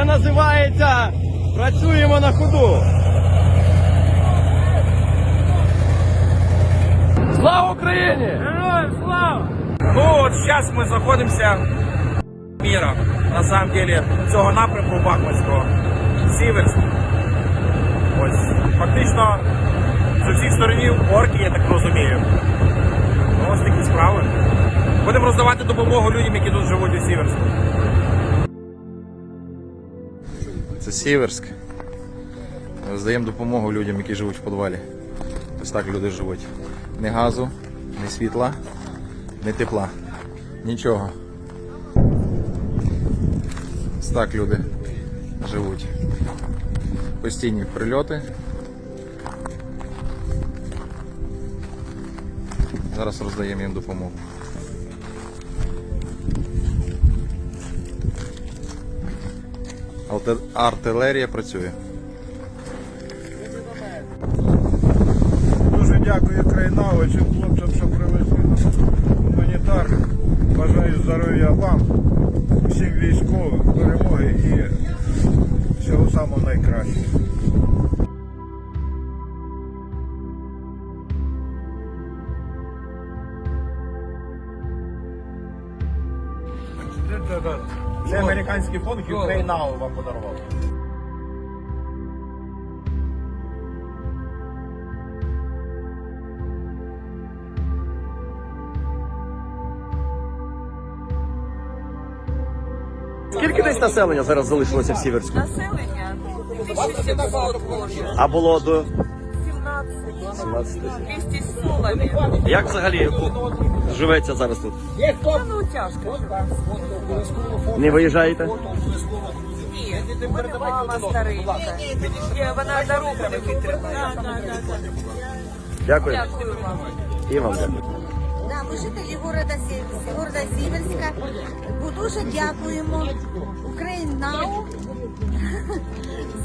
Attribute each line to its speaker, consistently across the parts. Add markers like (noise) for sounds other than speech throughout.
Speaker 1: Це називається працюємо на ходу. Слава Україні! Героям слава!
Speaker 2: Ну от зараз ми знаходимося міра, на самом деле, цього напрямку Бахмутського. Сіверськ. Ось. Фактично з усіх сторонів орки, я так розумію. Ну, ось такі справи. Будемо роздавати допомогу людям, які тут живуть у Сіверську.
Speaker 3: Це Сіверськ. Роздаємо допомогу людям, які живуть в підвалі. Ось так люди живуть. Ні газу, ні світла, ні тепла. Нічого. Ось так люди живуть. Постійні прильоти. Зараз роздаємо їм допомогу. Артилерія працює.
Speaker 4: Дуже дякую країнавичам, хлопцям, що привезли гуманітар. Бажаю здоров'я вам, всім військовим, перемоги і всього самого найкращого.
Speaker 2: Це американський фонд, який Українау вам подарував.
Speaker 1: Скільки десь населення зараз залишилося в Сіверську?
Speaker 5: Населення 1700 може,
Speaker 1: А було до
Speaker 5: 17,
Speaker 1: 17 тисяч.
Speaker 5: 200 з солами.
Speaker 1: Як взагалі живеться зараз тут?
Speaker 5: Та ну тяжко.
Speaker 1: Не виїжджаєте?
Speaker 5: Ні, мене мама старенька. Ні, Вона дорогу не витримає.
Speaker 1: Дякую.
Speaker 5: Дякую вам.
Speaker 1: І вам дякую.
Speaker 6: Ми жителі города, города Сіверська. Бо Дуже дякуємо Українау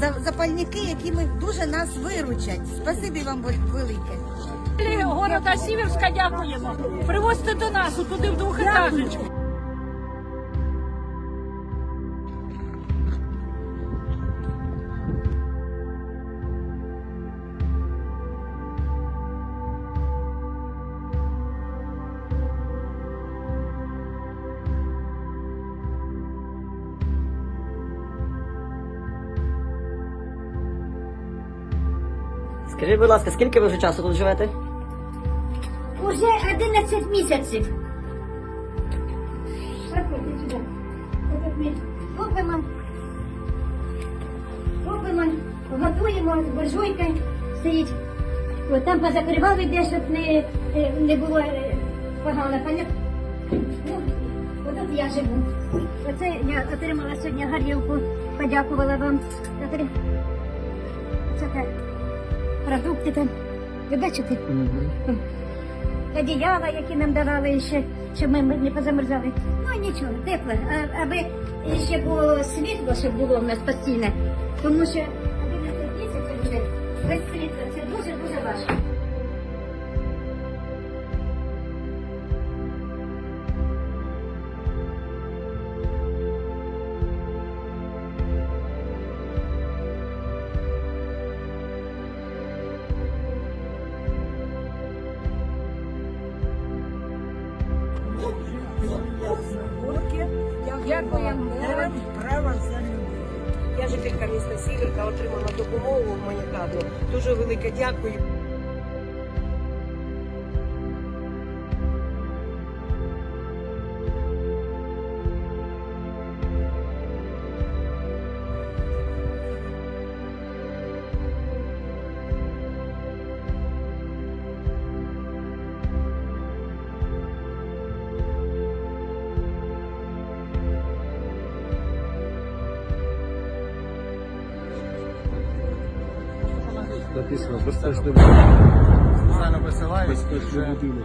Speaker 6: (laughs) за запальники, які ми дуже нас виручать. Спасибі вам велике.
Speaker 7: Города Сіверська дякуємо. Привозьте до нас туди в двохетажечку.
Speaker 8: Скажіть, будь ласка, скільки ви вже часу тут живете?
Speaker 6: Уже 11 місяців. Проходьте сюди. Купимо, купимо, готуємо, буржуйка стоїть. От там позакривали, де щоб не, е, не було е, погано, понятно? Ну, отут я живу. Оце я отримала сьогодні горілку, подякувала вам. Це так, продукти там. Ви бачите? одіяла, які нам давали ще, щоб ми не позамерзали. Ну нічого, тепло. А, аби ще було світло, щоб було в нас постійно. Тому що
Speaker 5: Дякуємо права за. Я жителька міста Сіверка отримала допомогу гуманітарну. Дуже велике дякую.
Speaker 1: Написано безпечний
Speaker 3: Спеціально висилають.
Speaker 1: Безпечний будинок.